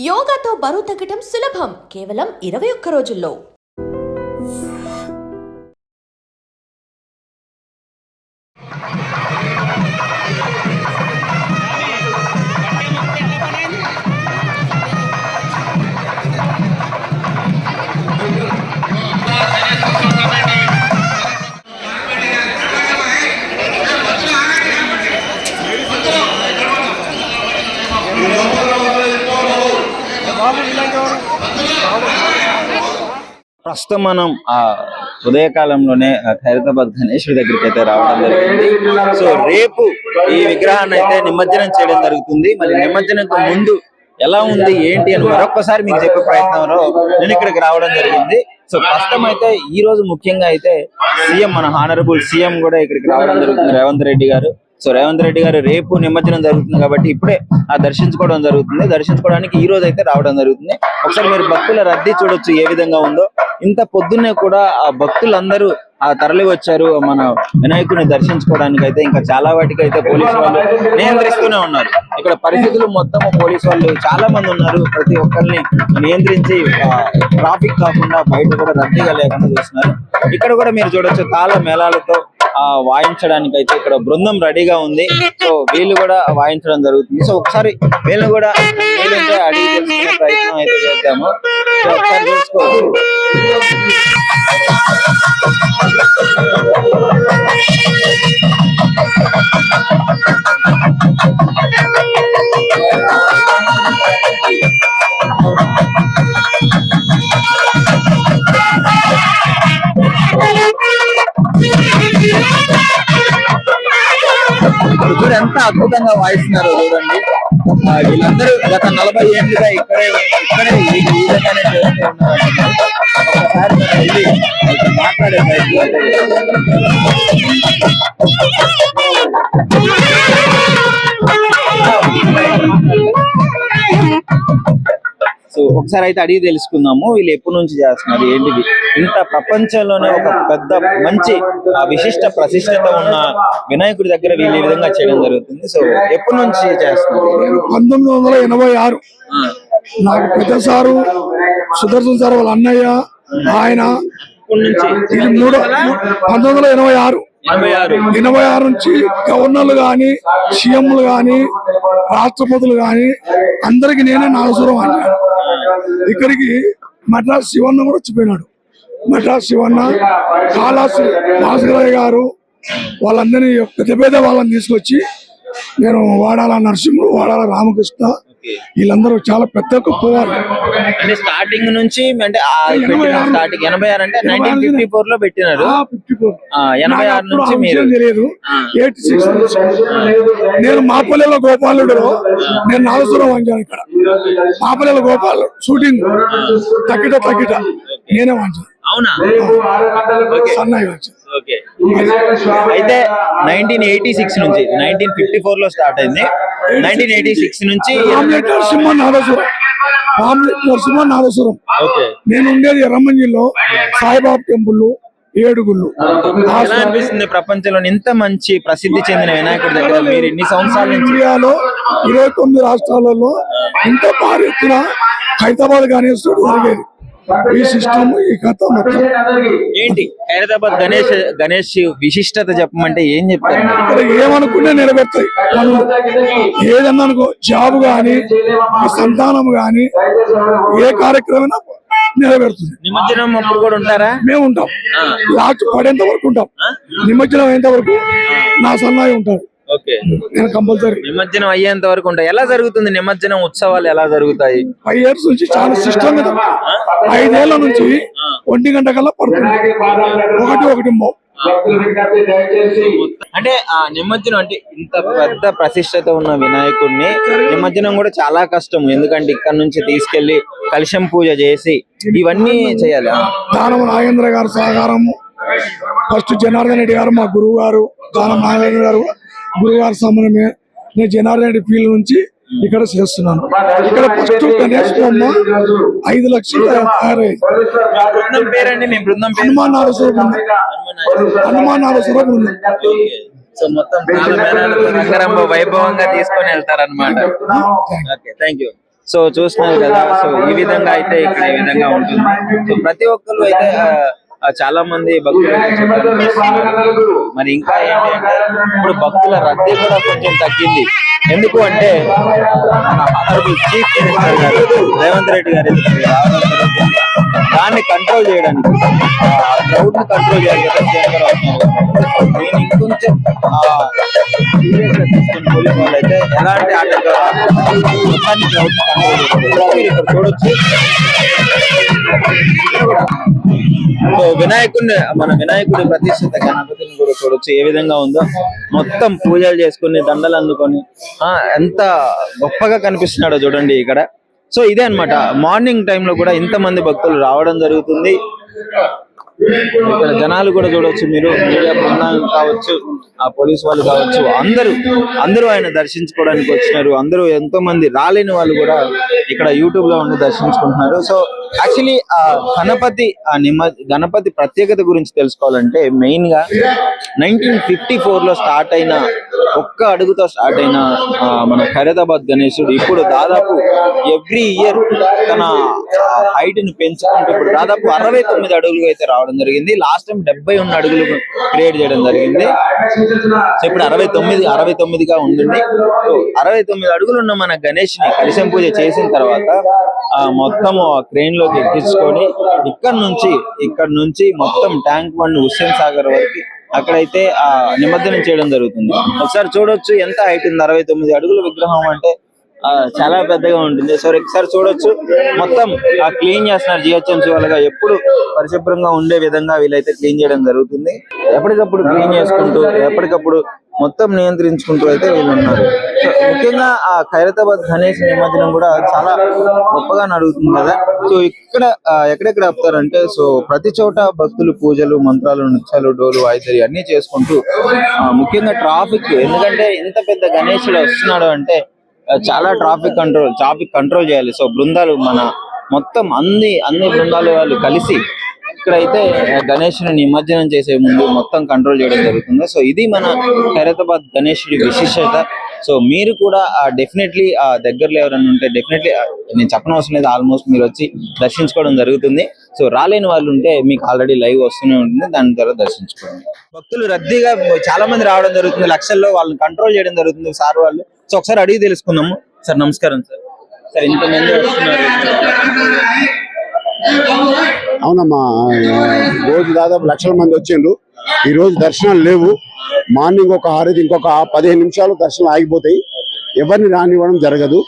యోగాతో బరువు తగ్గటం సులభం. కేవలం ఇరవై ఒక్క రోజుల్లో. ప్రస్తుతం మనం ఆ ఉదయకాలంలోనే హైదరాబాద్ ఖైరతాబాద్ గణేశుడి దగ్గరికి అయితే రావడం జరిగింది. సో రేపు ఈ విగ్రహాన్ని అయితే నిమజ్జనం చేయడం జరుగుతుంది. మరి నిమజ్జనంకు ముందు ఎలా ఉంది ఏంటి అని మరొకసారి మీకు చెప్పే ప్రయత్నంలో నేను ఇక్కడికి రావడం జరిగింది. సో ప్రస్తుతం అయితే ఈ రోజు ముఖ్యంగా అయితే సీఎం మన హానరబుల్ సీఎం కూడా ఇక్కడికి రావడం జరుగుతుంది. రేవంత్ రెడ్డి గారు. సో రేవంత్ రెడ్డి గారు రేపు నిమజ్జనం జరుగుతుంది కాబట్టి ఇప్పుడే ఆ దర్శించుకోవడం జరుగుతుంది. దర్శించుకోవడానికి ఈ రోజు అయితే రావడం జరుగుతుంది. ఒకసారి మీరు భక్తుల రద్దీ చూడొచ్చు ఏ విధంగా ఉందో. ఇంత పొద్దున్నే కూడా ఆ భక్తులందరూ ఆ తరలి వచ్చారు. మన వినాయకుడిని దర్శించుకోవడానికి అయితే ఇంకా చాలా వాటికి అయితే పోలీసు వాళ్ళు నియంత్రిస్తూనే ఉన్నారు. ఇక్కడ పరిస్థితులు మొత్తం పోలీసు వాళ్ళు చాలా మంది ఉన్నారు. ప్రతి ఒక్కరిని నియంత్రించి ట్రాఫిక్ కాకుండా బయట కూడా రద్దీగా లేకుండా చూస్తున్నారు. ఇక్కడ కూడా మీరు చూడొచ్చు తాళ మేళాలతో వాయించడానికి అయితే ఇక్కడ బృందం రెడీగా ఉంది. సో వీళ్ళు కూడా వాయించడం జరుగుతుంది. సో ఒకసారి వీళ్ళు కూడా వీళ్ళంటే అడిగి తెలుసుకునే ప్రయత్నం అయితే చేద్దాము. సో ఒకసారి ఇప్పుడు ఎంత అద్భుతంగా వాయిస్తున్నారు చూడండి. వీళ్ళందరూ గత నలభై ఏళ్ళుగా ఇక్కడే ఇక్కడే ఈ విధంగానే చేస్తూ ఉన్నారు. ఒకసారి వెళ్ళి మాట్లాడే ప్రయత్నం ఒకసారి అయితే అడిగి తెలుసుకుందాము వీళ్ళు ఎప్పటి నుంచి చేస్తున్నారు ఏంటిది? ఇంత ప్రపంచంలోనే ఒక పెద్ద మంచి ఆ విశిష్ట ప్రతిష్టత ఉన్న వినాయకుడి దగ్గర వీళ్ళు ఈ విధంగా చేయడం జరుగుతుంది. సో ఎప్పటి నుంచి చేస్తున్నారు? నేను పంతొమ్మిది వందల ఎనభై ఆరు. నాకు పెద్ద సారు సుదర్శన్ సార్ వాళ్ళ అన్నయ్య ఆయన ఇది మూడో పంతొమ్మిది వందల ఎనభై ఆరు. ఎనభై ఆరు. నుంచి గవర్నర్లు గాని సీఎంలు గాని రాష్ట్రపతులు గాని అందరికి నేనే నాగసురం అంటాను ఇక్కడికి మద్రాస్ శివన్న కూడా వచ్చిపోయినాడు. మద్రాస్ శివన్న కాళాసు భాస్కరయ్య గారు వాళ్ళందరినీ పెద్ద పెద్ద వాళ్ళని తీసుకొచ్చి నేను వాడాల నరసింహుడు వాడాల రామకృష్ణ వీళ్ళందరూ చాలా పెద్ద గొప్ప అంటే స్టార్టింగ్ నుంచి అంటే ఆ పెట్టిన స్టార్టింగ్ ఎనభై ఆరు అంటే నైన్టీన్ ఫిఫ్టీ ఫోర్లో పెట్టినారు. ఫిఫ్టీ ఫోర్ ఆ, ఎనభై ఆరు నుంచి మీరు తెలియదు. ఆ. ఎయిటీ సిక్స్ నేను మాపల్లెలో గోపాలుడు. నేను నాగసురం వంచాను ఇక్కడ. మాపల్లెలో గోపాలు షూటింగ్. తక్కిట తక్కిట. నేనే వంచాను అవునా? సన్నాయి వంచాను అయితే నైన్టీన్ ఎయిటీ సిక్స్ నుంచి నైన్టీన్ ఫిఫ్టీ ఫోర్లో స్టార్ట్ అయింది. నైన్టీన్ ఎయిటీ సిక్స్ నుంచి ఓకే. నేను ఉండేది ఎర్రమంజిల్లో సాయిబాబా టెంపుల్ ఏడుగుళ్ళు. ఎలా అనిపిస్తుంది ప్రపంచంలో ఇంత మంచి ప్రసిద్ధి చెందిన వినాయకుడి దగ్గర? మీరు ఇన్ని సంవత్సరాల నుంచి ఇండియాలో ఇరవై తొమ్మిది రాష్ట్రాలలో ఇంత భారీ ఎత్తున హైదరాబాద్ గణేశుడు జరిగేది ఈ సిస్టమ్ ఈ కథ మొత్తం. ఏంటి? హైదరాబాద్ గణేష్ గణేష్ విశిష్టత చెప్పమంటే ఏం చెప్తారు? ఇక్కడ ఏమనుకున్నా పనులు ఏదన్నా అనుకో జాబ్ గాని సంతానం గాని ఏ కార్యక్రమం నెరవేరుతుంది. నిమజ్జనం అప్పుడు కూడా ఉంటారా? మేము ఉంటాం. లాస్ట్ పడేంత వరకు ఉంటాం. నిమజ్జనం అయ్యేంత వరకు నా సన్నాయి ఉంటారు కంపల్సరీ. నిమజ్జనం అయ్యేంత వరకు ఉంటాయి. ఎలా జరుగుతుంది నిమజ్జనం ఉత్సవాలు ఎలా జరుగుతాయి? ఫైవ్ ఇయర్స్ నుంచి చాలా సిస్టమ్. ఐదేళ్ళ నుంచి ఒంటి గంట కల్లా పడుతుంది. ఒకటి అంటే ఆ నిమజ్జనం అంటే ఇంత పెద్ద ప్రతిష్టత ఉన్న వినాయకుడిని నిమజ్జనం కూడా చాలా కష్టం. ఎందుకంటే ఇక్కడ నుంచి తీసుకెళ్ళి కలశం పూజ చేసి ఇవన్నీ చేయాలి. దానం నాగేంద్ర గారు సహకారము ఫస్ట్ జనార్దన్ రెడ్డి గారు మా గురువు గారు దానం నాగేంద్ర గారు గురువు గారు సమన్వయమే నేను జనార్దన్ రెడ్డి ఫీల్డ్ నుంచి ఇక్కడ చేస్తున్నాను. ఇక్కడ ఫస్ట్ గణేష్ బొమ్మ ఐదు లక్షలు తయారైంది. బృందం పేరండి మీ బృందం పేరు. హనుమాన్ నారసుర బృందం. హనుమాన్ నారసుర బృందం. సో మొత్తం తాళ మేళాలతో రంగరంభ వైభవంగా తీసుకొని వెళ్తారన్నమాట. ఓకే థ్యాంక్ యూ సో చూస్తున్నారు కదా సో ఈ విధంగా అయితే ఇక్కడ ఈ విధంగా ఉంటుంది. సో ప్రతి ఒక్కరు అయితే చాలా మంది భక్తులు మరి ఇంకా ఏంటి అంటే ఇప్పుడు భక్తుల రద్దీ కూడా కొంచెం తగ్గింది. ఎందుకు అంటే చీఫ్ మినిస్టర్ గారు రేవంత్ రెడ్డి గారు దాన్ని కంట్రోల్ చేయడానికి క్రౌడ్ని కంట్రోల్ చేయడానికి ఇంకొంచెం వాళ్ళు అయితే ఎలాంటి ఆటంకాలు క్రౌడ్ని కంట్రోల్ ఇక్కడ చూడొచ్చు. సో వినాయకుడిని మన వినాయకుడి ప్రతిష్ఠిత గణపతిని కూడా చూడొచ్చు. ఏ విధంగా ఉందో మొత్తం పూజలు చేసుకుని దండలు అందుకొని ఆ ఎంత గొప్పగా కనిపిస్తున్నాడో చూడండి ఇక్కడ. సో ఇదే అన్నమాట. మార్నింగ్ టైంలో కూడా ఇంతమంది భక్తులు రావడం జరుగుతుంది. ఇక్కడ జనాలు కూడా చూడొచ్చు మీరు. మీడియా బృందాలు కావచ్చు ఆ పోలీస్ వాళ్ళు కావచ్చు అందరూ అందరూ ఆయన దర్శించుకోవడానికి వచ్చినారు. అందరూ ఎంతో మంది రాలేని వాళ్ళు కూడా ఇక్కడ యూట్యూబ్లో ఉండి దర్శించుకుంటున్నారు. సో యాక్చువల్లీ ఆ గణపతి ఆ నిమ గణపతి ప్రత్యేకత గురించి తెలుసుకోవాలంటే మెయిన్గా నైన్టీన్ ఫిఫ్టీ ఫోర్లో స్టార్ట్ అయిన ఒక్క అడుగుతో స్టార్ట్ అయిన ఆ, మన ఖైరతాబాద్ గణేశుడు ఇప్పుడు దాదాపు ఎవ్రీ ఇయర్ తన హైట్ని పెంచుకుంటూ ఇప్పుడు దాదాపు అరవై తొమ్మిది అడుగులు అయితే రావడం జరిగింది. లాస్ట్ టైం డెబ్బై ఉన్న అడుగులు క్రియేట్ చేయడం జరిగింది. సో ఇప్పుడు అరవై తొమ్మిది అరవై తొమ్మిదిగా ఉండండి సో అరవై తొమ్మిది అడుగులు ఉన్న మన గణేష్ని కలిసం పూజ చేసిన తర్వాత ఆ మొత్తం క్రెయిన్లోకి ఎక్కించుకొని ఇక్కడ నుంచి ఇక్కడ నుంచి మొత్తం ట్యాంక్ బండ్ హుస్సేన్ సాగర్ వరకు అక్కడైతే ఆ నిమజ్జనం చేయడం జరుగుతుంది. ఒకసారి చూడొచ్చు ఎంత హైట్ ఉంది. అరవై తొమ్మిది అడుగుల విగ్రహం అంటే చాలా పెద్దగా ఉంటుంది. సో ఒకసారి చూడొచ్చు. మొత్తం ఆ క్లీన్ చేస్తున్నారు జిహెచ్ఎంసీ వాళ్ళగా. ఎప్పుడు పరిశుభ్రంగా ఉండే విధంగా వీళ్ళైతే క్లీన్ చేయడం జరుగుతుంది. ఎప్పటికప్పుడు క్లీన్ చేసుకుంటూ ఎప్పటికప్పుడు మొత్తం నియంత్రించుకుంటూ అయితే వీళ్ళు ఉన్నారు సో ముఖ్యంగా ఆ ఖైరతాబాద్ గణేష్ నిమజ్జనం కూడా చాలా గొప్పగా నడుగుతుంది కదా. సో ఇక్కడ ఎక్కడెక్కడ ఆపుతారంటే సో ప్రతి చోట భక్తులు పూజలు మంత్రాలు నృత్యాలు డోలు వాయిద్యాలు అన్ని చేసుకుంటూ ముఖ్యంగా ట్రాఫిక్. ఎందుకంటే ఇంత పెద్ద గణేశుడు వస్తున్నాడు అంటే చాలా ట్రాఫిక్ కంట్రోల్ ట్రాఫిక్ కంట్రోల్ చేయాలి. సో బృందాలు మన మొత్తం అన్ని అన్ని బృందాలు వాళ్ళు కలిసి ఇక్కడైతే గణేషుని నిమజ్జనం చేసే ముందు మొత్తం కంట్రోల్ చేయడం జరుగుతుంది. సో ఇది మన హైదరాబాద్ గణేషుడి విశిష్టత. సో మీరు కూడా డెఫినెట్లీ ఆ దగ్గరలో ఎవరైనా ఉంటే డెఫినెట్లీ నేను చెప్పనవసరం లేదు ఆల్మోస్ట్ మీరు వచ్చి దర్శించుకోవడం జరుగుతుంది. సో రాలేని వాళ్ళు ఉంటే మీకు ఆల్రెడీ లైవ్ వస్తూనే ఉంటుంది దాని ద్వారా దర్శించుకోండి. భక్తులు రద్దీగా చాలా మంది రావడం జరుగుతుంది లక్షల్లో వాళ్ళని కంట్రోల్ చేయడం జరుగుతుంది సార్ వాళ్ళు. సో ఒకసారి అడిగి తెలుసుకుందాము. సార్ నమస్కారం సార్. సార్ ఇంతమంది వస్తున్నారు. అవునమ్మా రోజు దాదాపు లక్షల మంది వచ్చిండ్రు. ఈ రోజు దర్శనాలు లేవు. మార్నింగ్ ఒక ఆరు ఇంకొక పదిహేను నిమిషాలు దర్శనం ఆగిపోతాయి. ఎవరిని రానివ్వడం జరగదు.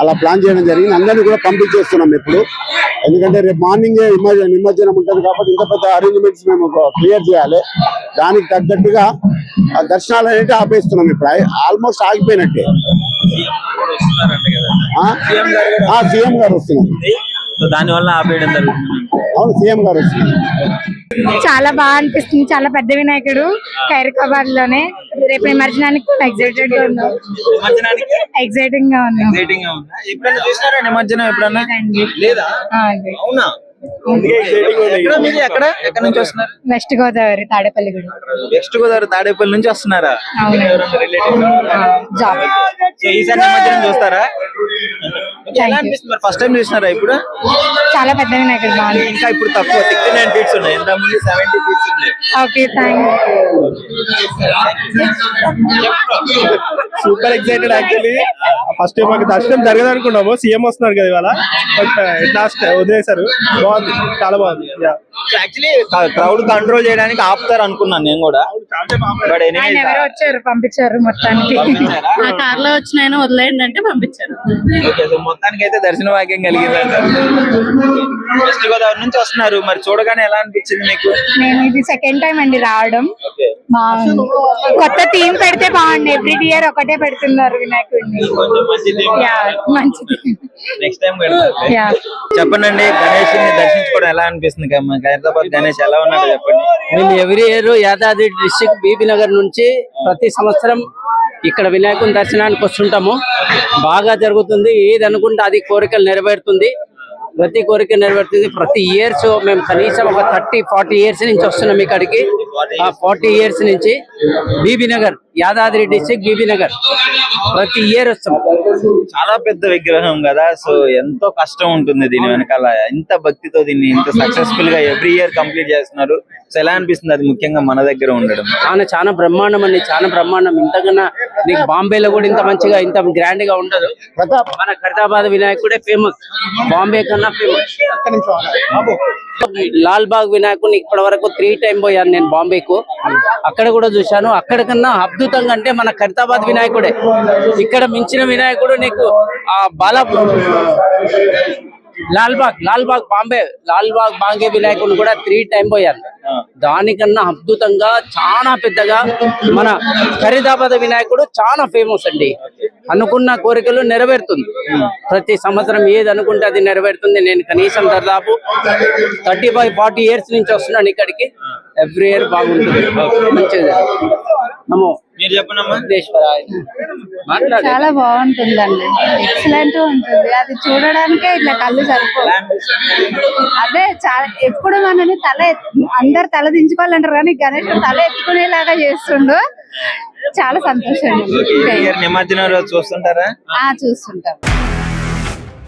అలా ప్లాన్ చేయడం జరిగింది. అందరినీ కూడా పంపించేస్తున్నాం ఇప్పుడు ఎందుకంటే రేపు మార్నింగ్ నిమజ్జనం ఉంటుంది కాబట్టి ఇంత పెద్ద అరేంజ్మెంట్స్ మేము క్లియర్ చేయాలి. దానికి తగ్గట్టుగా ఆ దర్శనాలు అనేవి ఆపేస్తున్నాం ఇప్పుడు ఆల్మోస్ట్ ఆగిపోయినట్టే. సీఎం గారు వస్తున్నారు. సో దాని వల్ల ఆపేయడం జరుగుతుంది. అవును సీఎం గారు వస్తున్నారు. చాలా బాగా అనిపిస్తుంది. చాలా పెద్ద వినాయకుడు ఖైరతాబాద్లోనే రేపు నిమజ్జనానికి కూడా ఎక్సైటెడ్గా ఉన్నాం. ఎక్సైటింగ్గా ఉన్నాం. ఎక్సైటింగ్గా ఉందా ఎప్పుడైనా చూసారా నిమజ్జనం ఎప్పుడన్నా. లేదా. అవునా? ఎక్కడ మీది? ఎక్కడ? ఎక్కడ నుంచి వస్తున్నారు? వెస్ట్ గోదావరి తాడేపల్లిగూడ వెస్ట్ గోదావరి తాడేపల్లి నుంచి వస్తున్నారా? అవును. ఎవరన్నా? జాబ్ ఈసారి నిమజ్జనం చూస్తారా? ఎలా. అనిపిస్తుంది ఫస్ట్ టైం చూసినారా ఇప్పుడు? చాలా పెద్ద వినాయకుడు బాగుంది. ఇంకా ఇప్పుడు తక్కువ సిక్స్టీ నైన్ ఫీట్స్ ఉన్నాయి. ఎంత ముందు సెవెంటీ ఫీట్స్ ఉన్నాయి. Okay thank super excited actually. First మాకు దర్శనం జరగదు అనుకున్నాము. సీఎం వస్తున్నారు కదా ఇవాళ. బట్ లాస్ట్ వదిలేశారు. బాగుంది. చాలా బాగుంది. యాక్చువల్లీ క్రౌడ్ కంట్రోల్ చేయడానికి ఆపుతారు అనుకున్నాను నేను కూడా. ఆయన ఎవరో వచ్చారు పంపించారు మొత్తానికి? ఆ కార్లో వచ్చిన ఆయన వదిలేయండి అంటే పంపించారు. ఓకే సో మొత్తానికి అయితే దర్శన భాగ్యం కలిగిందంట. వెస్ట్ గోదావరి నుంచి వస్తున్నారు. మరి చూడగానే ఎలా అనిపించింది మీకు? నేను ఇది సెకండ్ టైం అండి రావడం. ఓకే బాగుంది. కొత్త థీమ్ పెడితే బాగుంది ఎవ్రీ ఇయర్ ఒకటే పెడుతున్నారు వినాయకుడిని. కొంచెం మంచిది. యా మంచిది నెక్స్ట్ టైం పెడతారు యా చెప్పండి గణేష్ దర్శించుకోవడం ఎలా అనిపిస్తుంది? కమ్మ? హైదరాబాద్ గణేష్ ఎలా ఉన్నాడో చెప్పండి? మేము every year Yadadri district Bibinagar నుంచి ప్రతి సంవత్సరం ఇక్కడ వినాయకుని దర్శనానికి వస్తుంటాము. బాగా జరుగుతుంది. ఏది అనుకుంటే అది కోరికలు నెరవేరుతుంది. ప్రతి కోరిక నెరవేరుతుంది. ప్రతి ఇయర్స్ మేము కనీసం ఒక థర్టీ ఫార్టీ ఇయర్స్ నుంచి వస్తున్నాం ఇక్కడికి. ఆ ఫార్టీ ఇయర్స్ నుంచి Bibinagar Yadadri district Bibinagar. ప్రతి ఇయర్ వస్తాం చాలా పెద్ద విగ్రహం కదా సో ఎంతో కష్టం ఉంటుంది దీని వెనకాల. ఇంత భక్తితో దీన్ని ఇంత సక్సెస్ఫుల్గా ఎవ్రీ ఇయర్ కంప్లీట్ చేస్తున్నారు. సో ఎలా అనిపిస్తుంది అది ముఖ్యంగా మన దగ్గర ఉండడం? చాలా చాలా బ్రహ్మాండం అండి చాలా బ్రహ్మాండం. ఇంతకన్నా నీకు బాంబేలో కూడా ఇంత మంచిగా ఇంత గ్రాండ్గా ఉండదు. మన ఖైరతాబాద్ వినాయకుడే ఫేమస్ బాంబే కన్నా ఫేమస్ లాల్ బాగ్ వినాయకుడిని ఇప్పటి వరకు త్రీ టైం పోయాను నేను బాంబేకు. అక్కడ కూడా చూశాను. అక్కడ కన్నా అద్భుతంగా అంటే మన ఖైరతాబాద్ వినాయకుడే. ఇక్కడ మించిన వినాయకుడు నీకు ఆ బాల లాల్ బాగ్ లాల్ బాగ్ బాంబే లాల్ బాగ్ బాంబే వినాయకుడిని కూడా త్రీ టైం పోయాను దానికన్నా అద్భుతంగా చాలా పెద్దగా మన ఖరీదాబాద్ వినాయకుడు చాలా ఫేమస్ అండి. అనుకున్న కోరికలు నెరవేరుతుంది. ప్రతి సంవత్సరం ఏది అనుకుంటే అది నెరవేరుతుంది. నేను కనీసం దాదాపు థర్టీ ఫైవ్ ఫార్టీ ఇయర్స్ నుంచి వస్తున్నాను ఇక్కడికి. ఎవ్రీ ఇయర్ బాగుంటుంది. మంచిది. నమో. చాలా బాగుంటుందండి. ఎక్సలెంట్ ఉంటుంది. అది చూడడానికే ఇట్లా కళ్ళు సరిపో అదే చాలా ఎప్పుడు మనని తల అందరు తల దించుకోవాలంటారు కానీ గణేష్ తల ఎత్తుకునేలాగా చేస్తుండు. చాలా సంతోషం నిమజ్జనం రోజు చూస్తుంటారా? ఆ చూస్తుంటాం.